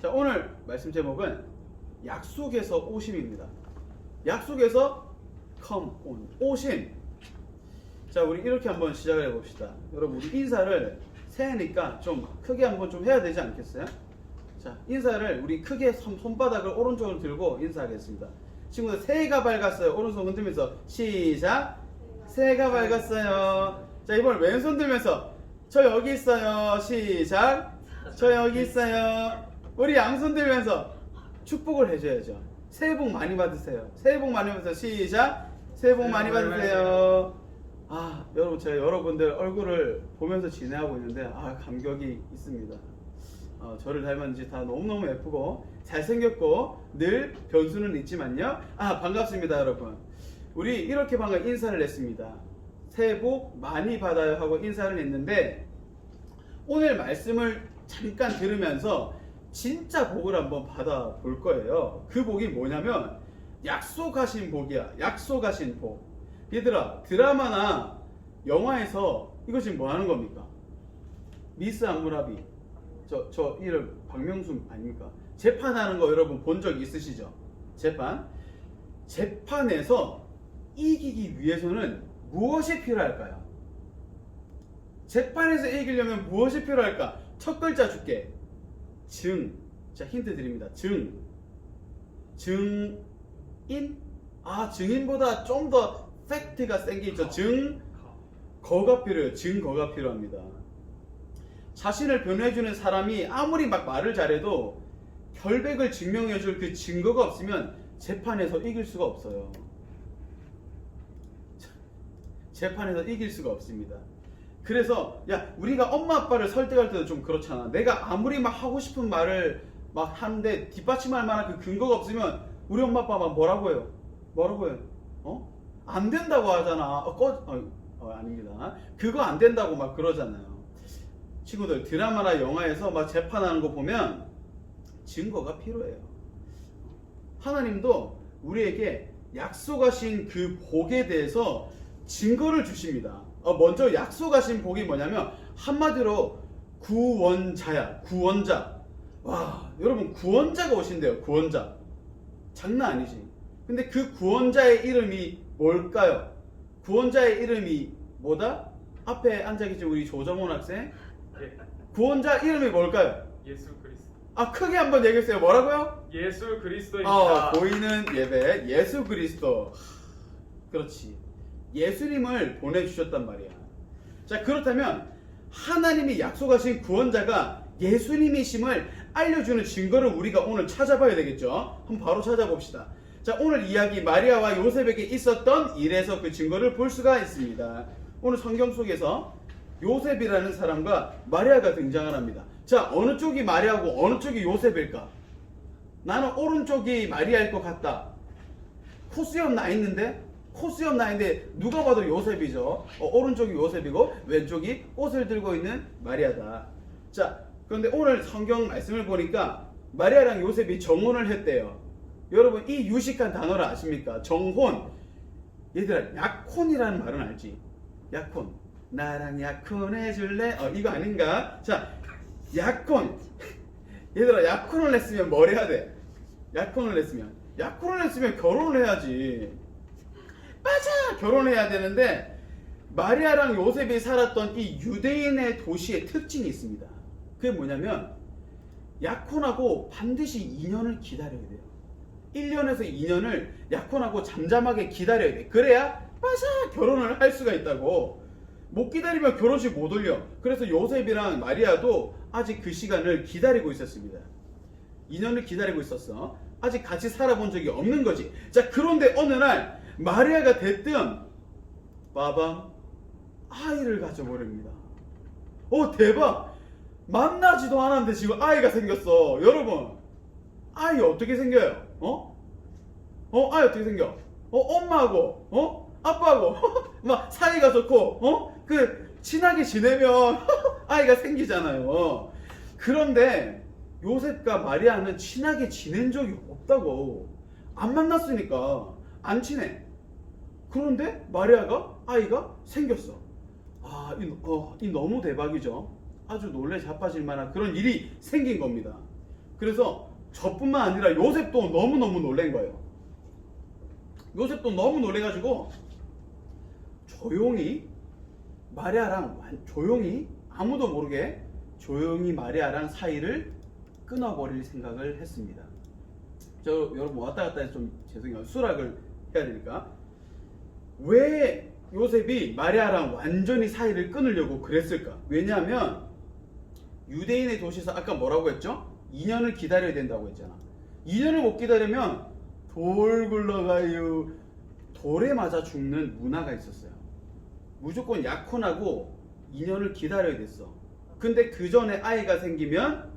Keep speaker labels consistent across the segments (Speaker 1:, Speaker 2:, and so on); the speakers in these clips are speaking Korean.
Speaker 1: 자, 오늘 말씀 제목은 약속에서 오심입니다. 약속에서 come on. 오심. 자, 우리 이렇게 한번 시작을 해 봅시다. 여러분, 우리 인사를 새해니까 좀 크게 한번 좀 해야 되지 않겠어요? 자, 인사를 우리 크게 손, 손바닥을 오른쪽으로 들고 인사하겠습니다. 친구들, 새해가 밝았어요. 오른손 흔들면서 시작. 새해가 밝았어요. 자, 이번에 왼손 들면서 저 여기 있어요. 시작. 저 여기 있어요. 우리 양손 들면서 축복을 해줘야죠. 새해 복 많이 받으세요. 새해 복 많이 받으세요. 시작. 새해 복 많이 받으세요. 아, 여러분 제가 여러분들 얼굴을 보면서 지내하고 있는데 아 감격이 있습니다. 어, 저를 닮았는지 다 너무너무 예쁘고 잘생겼고 늘 변수는 있지만요. 아 반갑습니다 여러분. 우리 이렇게 방금 인사를 했습니다. 새해 복 많이 받아요 하고 인사를 했는데 오늘 말씀을 잠깐 들으면서 진짜 복을 한번 받아 볼 거예요. 그 복이 뭐냐면 약속하신 복이야. 약속하신 복. 얘들아 드라마나 영화에서 이거 지금 뭐 하는 겁니까? 미스 안무라비 저, 저 이름 박명수 아닙니까? 재판하는 거 여러분 본 적 있으시죠? 재판 재판에서 이기기 위해서는 무엇이 필요할까요? 재판에서 이기려면 무엇이 필요할까? 첫 글자 줄게 증. 자 힌트 드립니다. 증. 증인? 아 증인보다 좀 더 팩트가 센 게 있죠. 증. 거가 필요해요. 증 거가 필요합니다. 자신을 변호해주는 사람이 아무리 막 말을 잘해도 결백을 증명해줄 그 증거가 없으면 재판에서 이길 수가 없어요. 재판에서 이길 수가 없습니다. 그래서 야 우리가 엄마 아빠를 설득할 때도 좀 그렇잖아. 내가 아무리 막 하고 싶은 말을 막 하는데 뒷받침할 만한 그 근거가 없으면 우리 엄마 아빠만 뭐라고 해요? 뭐라고 해요? 어? 안 된다고 하잖아. 어, 꺼, 어, 어, 아닙니다. 그거 안 된다고 막 그러잖아요. 친구들 드라마나 영화에서 막 재판하는 거 보면 증거가 필요해요. 하나님도 우리에게 약속하신 그 복에 대해서 증거를 주십니다. 어, 먼저 약속하신 복이 뭐냐면 한마디로 구원자야. 구원자. 와, 여러분 구원자가 오신대요. 구원자. 장난 아니지. 근데 그 구원자의 이름이 뭘까요? 구원자의 이름이 뭐다? 앞에 앉아 계신 우리 조정원 학생.
Speaker 2: 예,
Speaker 1: 구원자 이름이 뭘까요?
Speaker 2: 예수 그리스도.
Speaker 1: 아 크게 한번 얘기했어요. 뭐라고요?
Speaker 2: 예수 그리스도입니다.
Speaker 1: 어, 보이는 예배 예수 그리스도. 그렇지. 예수님을 보내주셨단 말이야. 자 그렇다면 하나님이 약속하신 구원자가 예수님이심을 알려주는 증거를 우리가 오늘 찾아봐야 되겠죠. 한번 바로 찾아봅시다. 자 오늘 이야기 마리아와 요셉에게 있었던 일에서 그 증거를 볼 수가 있습니다. 오늘 성경 속에서 요셉이라는 사람과 마리아가 등장을 합니다. 자 어느 쪽이 마리아고 어느 쪽이 요셉일까? 나는 오른쪽이 마리아일 것 같다. 코수염 나 있는데 코수염 나 있는데 누가 봐도 요셉이죠. 어, 오른쪽이 요셉이고 왼쪽이 꽃을 들고 있는 마리아다. 자, 그런데 오늘 성경 말씀을 보니까 마리아랑 요셉이 정혼을 했대요. 여러분 이 유식한 단어를 아십니까? 정혼. 얘들아 약혼이라는 말은 알지? 약혼. 나랑 약혼해 줄래? 어 이거 아닌가? 자, 약혼. 얘들아 약혼을 했으면 뭘 해야 돼? 약혼을 했으면 약혼을 했으면 결혼을 해야지. 맞아 결혼해야 되는데 마리아랑 요셉이 살았던 이 유대인의 도시의 특징이 있습니다. 그게 뭐냐면 약혼하고 반드시 2년을 기다려야 돼요. 1년에서 2년을 약혼하고 잠잠하게 기다려야 돼. 그래야 맞아 결혼을 할 수가 있다고. 못 기다리면 결혼식 못 올려. 그래서 요셉이랑 마리아도 아직 그 시간을 기다리고 있었습니다. 2년을 기다리고 있었어. 아직 같이 살아본 적이 없는 거지. 자, 그런데 어느 날 마리아가 대뜸 빠밤 아이를 가져버립니다. 어, 대박! 만나지도 않았는데 지금 아이가 생겼어. 여러분, 아이 어떻게 생겨요? 어? 어, 아이 어떻게 생겨? 어, 엄마하고, 어? 아빠하고, 막 사이가 좋고, 어? 그, 친하게 지내면 아이가 생기잖아요. 그런데 요셉과 마리아는 친하게 지낸 적이 없다고. 안 만났으니까 안 친해. 그런데 마리아가 아이가 생겼어. 아, 이, 어, 이 너무 대박이죠. 아주 놀래 자빠질 만한 그런 일이 생긴 겁니다. 그래서 저뿐만 아니라 요셉도 너무너무 놀란 거예요. 요셉도 너무 놀래가지고 조용히 마리아랑 완- 조용히 아무도 모르게 조용히 마리아랑 사이를 끊어버릴 생각을 했습니다. 저 여러분 왔다 갔다 해서 좀 죄송해요. 수락을 해야 되니까 왜 요셉이 마리아랑 완전히 사이를 끊으려고 그랬을까? 왜냐하면 유대인의 도시에서 아까 뭐라고 했죠? 2년을 기다려야 된다고 했잖아. 2년을 못 기다리면 돌 굴러가요. 돌에 맞아 죽는 문화가 있었어요. 무조건 약혼하고 2년을 기다려야 됐어. 근데 그 전에 아이가 생기면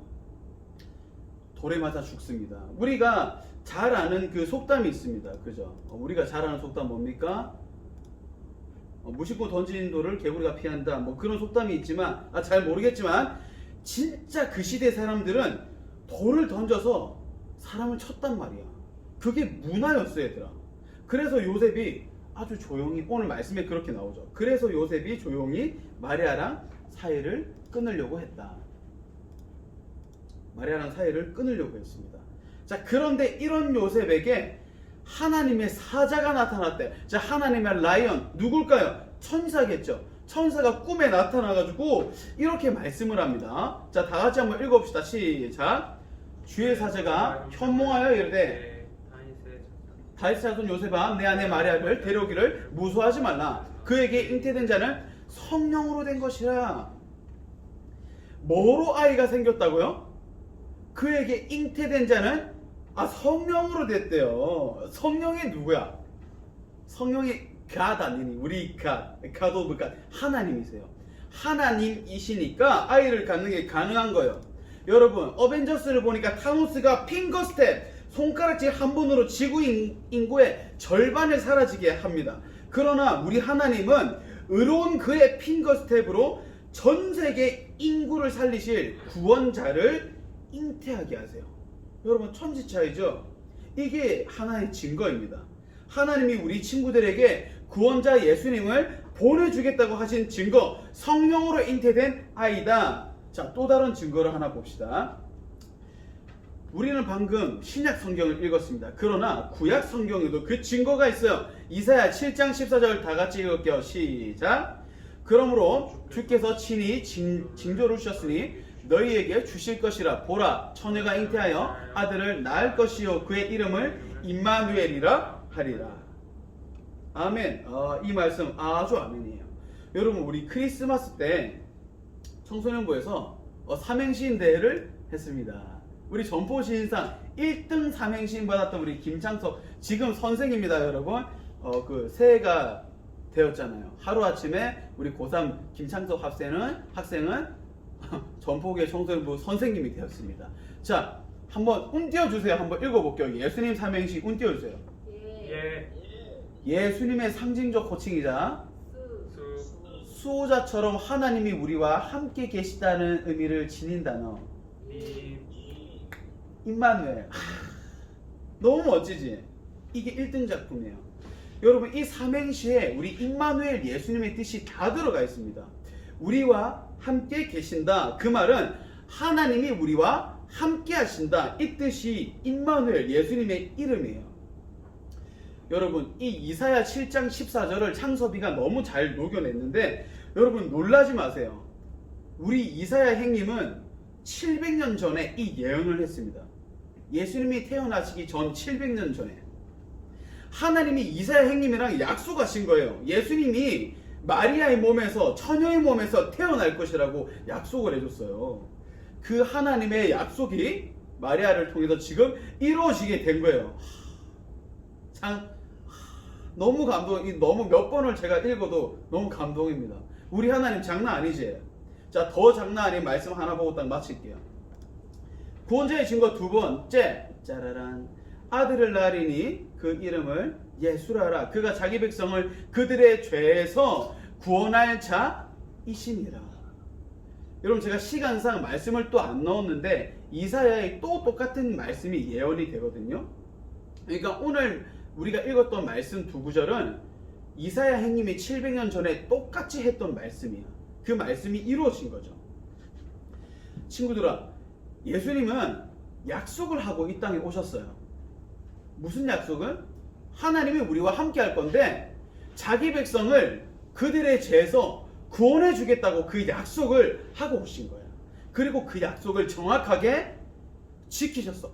Speaker 1: 돌에 맞아 죽습니다. 우리가 잘 아는 그 속담이 있습니다. 그죠? 어, 우리가 잘 아는 속담 뭡니까? 어, 무심코 던진 돌을 개구리가 피한다. 뭐 그런 속담이 있지만 아, 잘 모르겠지만 진짜 그 시대 사람들은 돌을 던져서 사람을 쳤단 말이야. 그게 문화였어 얘들아. 그래서 요셉이 아주 조용히 오늘 말씀에 그렇게 나오죠. 그래서 요셉이 조용히 마리아랑 사이를 끊으려고 했다. 마리아랑 사이를 끊으려고 했습니다. 자, 그런데 이런 요셉에게 하나님의 사자가 나타났대. 자, 하나님의 라이언 누굴까요? 천사겠죠. 천사가 꿈에 나타나가지고 이렇게 말씀을 합니다. 자, 다 같이 한번 읽어봅시다. 시작. 주의 사자가 현몽하여 이르되 다윗 자손 요셉아 내 아내 마리아를 데려오기를 무수하지 말라. 그에게 잉태된 자는 성령으로 된 것이라. 뭐로 아이가 생겼다고요? 그에게 잉태된 자는 아 성령으로 됐대요. 성령이 누구야? 성령이 God 아니니 우리 God, God of God 하나님이세요. 하나님이시니까 아이를 갖는 게 가능한 거예요. 여러분 어벤져스를 보니까 타노스가 핑거 스텝 손가락질 한 번으로 지구 인- 인구의 절반을 사라지게 합니다. 그러나 우리 하나님은 의로운 그의 핑거 스텝으로 전 세계 인구를 살리실 구원자를 잉태하게 하세요. 여러분 천지 차이죠? 이게 하나의 증거입니다. 하나님이 우리 친구들에게 구원자 예수님을 보내주겠다고 하신 증거, 성령으로 잉태된 아이다. 자, 또 다른 증거를 하나 봅시다. 우리는 방금 신약 성경을 읽었습니다. 그러나 구약 성경에도 그 증거가 있어요. 이사야 7장 14절 다 같이 읽을게요. 시작. 그러므로 주께서 친히 징, 징조를 주셨으니 너희에게 주실 것이라 보라 처녀가 잉태하여 아들을 낳을 것이요 그의 이름을 임마누엘이라 하리라. 아멘. 어, 이 말씀 아주 아멘이에요. 여러분 우리 크리스마스 때 청소년부에서 어, 삼행시인 대회를 했습니다. 우리 전포시인상 1등 삼행시인 받았던 우리 김창석 지금 선생입니다, 여러분. 어, 그 새해가 되었잖아요. 하루 아침에 우리 고3 김창석 학생은 학생은 전포계 청소년부 선생님이 되었습니다. 자, 한번 운 띄워주세요. 한번 읽어볼게요. 예수님 삼행시 운 띄워주세요.
Speaker 2: 예,
Speaker 1: 예수님의 상징적 호칭이자
Speaker 2: 수,
Speaker 1: 수호자처럼 하나님이 우리와 함께 계시다는 의미를 지닌 단어.
Speaker 2: 미,
Speaker 1: 임마누엘. 하, 너무 멋지지? 이게 1등 작품이에요. 여러분, 이 삼행시에 우리 임마누엘 예수님의 뜻이 다 들어가 있습니다. 우리와 함께 계신다. 그 말은 하나님이 우리와 함께 하신다. 이 뜻이 임마누엘 예수님의 이름이에요. 여러분, 이 이사야 7장 14절을 창섭이가 너무 잘 녹여냈는데 여러분 놀라지 마세요. 우리 이사야 행님은 700년 전에 이 예언을 했습니다. 예수님이 태어나시기 전 700년 전에 하나님이 이사야 행님이랑 약속하신 거예요. 예수님이 마리아의 몸에서 처녀의 몸에서 태어날 것이라고 약속을 해줬어요. 그 하나님의 약속이 마리아를 통해서 지금 이루어지게 된 거예요. 참 너무 감동, 이 너무 몇 번을 제가 읽어도 너무 감동입니다. 우리 하나님 장난 아니지? 자, 더 장난 아닌 말씀 하나 보고 딱 마칠게요. 구원자의 증거 두 번째, 짜라란. 아들을 낳으리니 그 이름을 예수라라. 그가 자기 백성을 그들의 죄에서 구원할 자이시니라. 여러분 제가 시간상 말씀을 또 안 넣었는데 이사야의 또 똑같은 말씀이 예언이 되거든요. 그러니까 오늘 우리가 읽었던 말씀 두 구절은 이사야 행님이 700년 전에 똑같이 했던 말씀이야. 그 말씀이 이루어진 거죠. 친구들아, 예수님은 약속을 하고 이 땅에 오셨어요. 무슨 약속은? 하나님이 우리와 함께 할 건데 자기 백성을 그들의 죄에서 구원해 주겠다고 그 약속을 하고 오신 거야. 그리고 그 약속을 정확하게 지키셨어.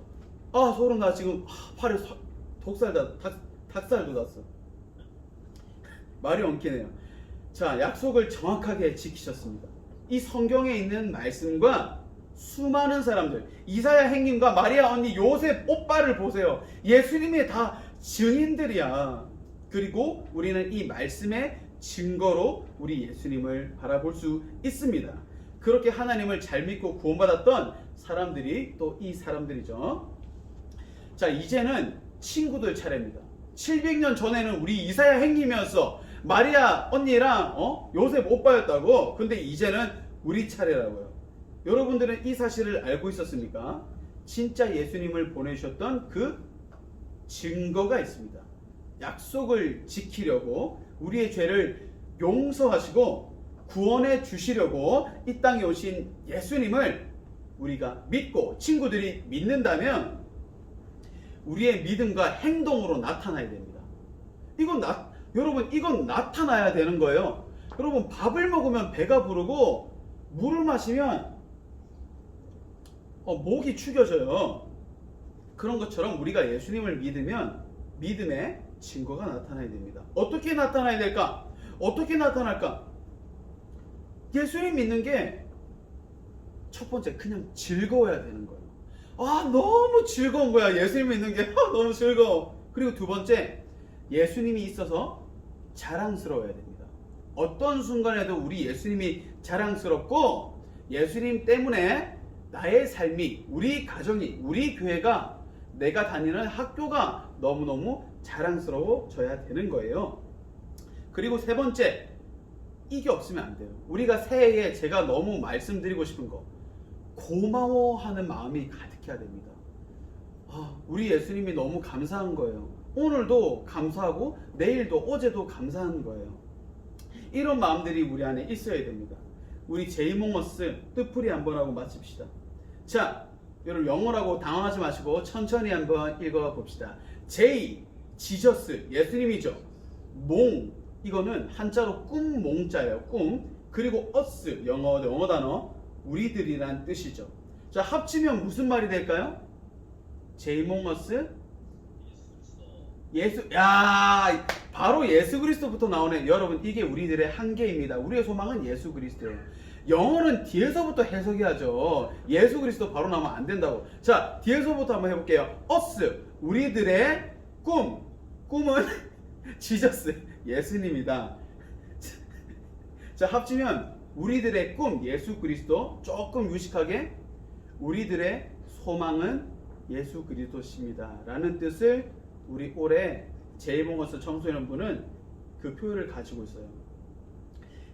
Speaker 1: 아 소름 나 지금 아, 팔에 사- 독살 다 닭, 닭살 돋았어. 말이 엉키네요. 자 약속을 정확하게 지키셨습니다. 이 성경에 있는 말씀과 수많은 사람들 이사야 행님과 마리아 언니 요셉 오빠를 보세요. 예수님의 다 증인들이야. 그리고 우리는 이 말씀의 증거로 우리 예수님을 바라볼 수 있습니다. 그렇게 하나님을 잘 믿고 구원받았던 사람들이 또 이 사람들이죠. 자, 이제는 친구들 차례입니다. 700년 전에는 우리 이사야 행님이었어. 마리아 언니랑 어? 요셉 오빠였다고. 근데 이제는 우리 차례라고요. 여러분들은 이 사실을 알고 있었습니까? 진짜 예수님을 보내주셨던 그 증거가 있습니다. 약속을 지키려고 우리의 죄를 용서하시고 구원해 주시려고 이 땅에 오신 예수님을 우리가 믿고 친구들이 믿는다면 우리의 믿음과 행동으로 나타나야 됩니다. 이건 나, 여러분 이건 나타나야 되는 거예요. 여러분 밥을 먹으면 배가 부르고 물을 마시면 어, 목이 축여져요. 그런 것처럼 우리가 예수님을 믿으면 믿음의 증거가 나타나야 됩니다. 어떻게 나타나야 될까? 어떻게 나타날까? 예수님 믿는 게 첫 번째 그냥 즐거워야 되는 거예요. 아 너무 즐거운 거야 예수님 믿는 게 아, 너무 즐거워. 그리고 두 번째 예수님이 있어서 자랑스러워야 됩니다. 어떤 순간에도 우리 예수님이 자랑스럽고 예수님 때문에 나의 삶이 우리 가정이 우리 교회가 내가 다니는 학교가 너무너무 자랑스러워져야 되는 거예요. 그리고 세 번째 이게 없으면 안 돼요. 우리가 새해에 제가 너무 말씀드리고 싶은 거 고마워하는 마음이 가득해야 됩니다. 아, 우리 예수님이 너무 감사한 거예요. 오늘도 감사하고 내일도 어제도 감사한 거예요. 이런 마음들이 우리 안에 있어야 됩니다. 우리 제이몽어스 뜻풀이 한번 하고 마칩시다. 자, 여러분 영어라고 당황하지 마시고 천천히 한번 읽어 봅시다. 제이 지저스 예수님이죠. 몽 이거는 한자로 꿈 몽자예요. 꿈 그리고 어스 영어 영어 단어 우리들이란 뜻이죠. 자 합치면 무슨 말이 될까요? 제이몽어스 예수 야 바로 예수 그리스도부터 나오네 여러분 이게 우리들의 한계입니다 우리의 소망은 예수 그리스도예요 영어는 뒤에서부터 해석해야죠. 예수 그리스도 바로 나오면 안 된다고. 자 뒤에서부터 한번 해볼게요. us 우리들의 꿈. 꿈은 지저스 예수님이다. 자 합치면 우리들의 꿈 예수 그리스도 조금 유식하게 우리들의 소망은 예수 그리스도십니다. 라는 뜻을 우리 올해 제이몽어스 청소년부는 그 표현을 가지고 있어요.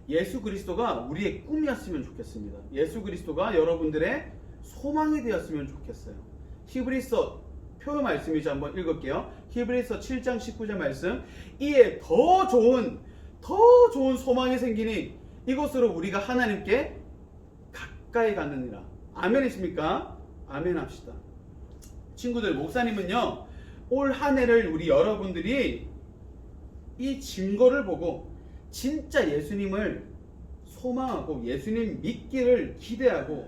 Speaker 1: 예수 그리스도가 우리의 꿈이었으면 좋겠습니다. 예수 그리스도가 여러분들의 소망이 되었으면 좋겠어요. 히브리서 표현 말씀이죠. 한번 읽을게요. 히브리서 7장 19절 말씀. 이에 더 좋은 더 좋은 소망이 생기니 이것으로 우리가 하나님께 가까이 가느니라. 아멘이십니까? 아멘 합시다. 친구들 목사님은요. 올 한 해를 우리 여러분들이 이 증거를 보고 진짜 예수님을 소망하고 예수님 믿기를 기대하고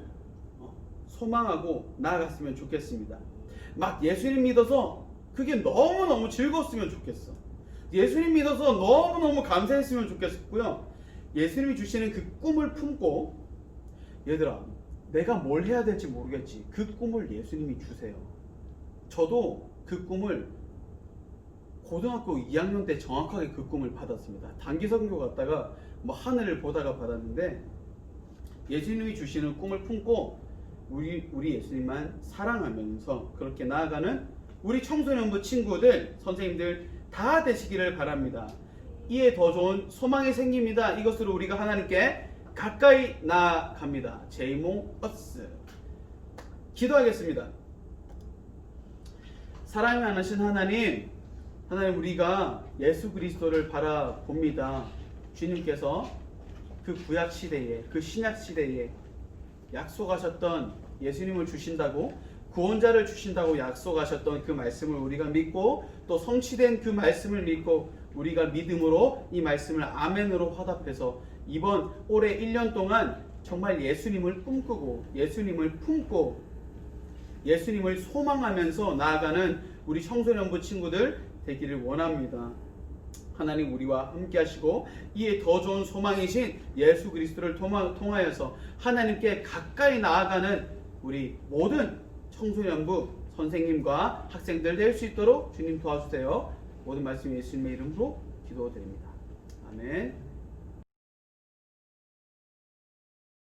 Speaker 1: 어, 소망하고 나아갔으면 좋겠습니다. 막 예수님 믿어서 그게 너무너무 즐거웠으면 좋겠어. 예수님 믿어서 너무너무 감사했으면 좋겠고요. 예수님이 주시는 그 꿈을 품고 얘들아 내가 뭘 해야 될지 모르겠지. 그 꿈을 예수님이 주세요. 저도 그 꿈을 고등학교 2학년 때 정확하게 그 꿈을 받았습니다. 단기 선교 갔다가 뭐 하늘을 보다가 받았는데 예수님이 주시는 꿈을 품고 우리 우리 예수님만 사랑하면서 그렇게 나아가는 우리 청소년부 친구들 선생님들 다 되시기를 바랍니다. 이에 더 좋은 소망이 생깁니다. 이것으로 우리가 하나님께 가까이 나아갑니다. 제이몽 어스 기도하겠습니다. 사랑이 많으신 하나님, 하나님 우리가 예수 그리스도를 바라봅니다. 주님께서 그 구약 시대에, 그 신약 시대에 약속하셨던 예수님을 주신다고 구원자를 주신다고 약속하셨던 그 말씀을 우리가 믿고 또 성취된 그 말씀을 믿고 우리가 믿음으로 이 말씀을 아멘으로 화답해서 이번 올해 1년 동안 정말 예수님을 꿈꾸고 예수님을 품고 예수님을 소망하면서 나아가는 우리 청소년부 친구들 되기를 원합니다. 하나님 우리와 함께 하시고 이에 더 좋은 소망이신 예수 그리스도를 통하- 통하여서 하나님께 가까이 나아가는 우리 모든 청소년부 선생님과 학생들 될 수 있도록 주님 도와주세요. 모든 말씀 예수님의 이름으로 기도드립니다. 아멘.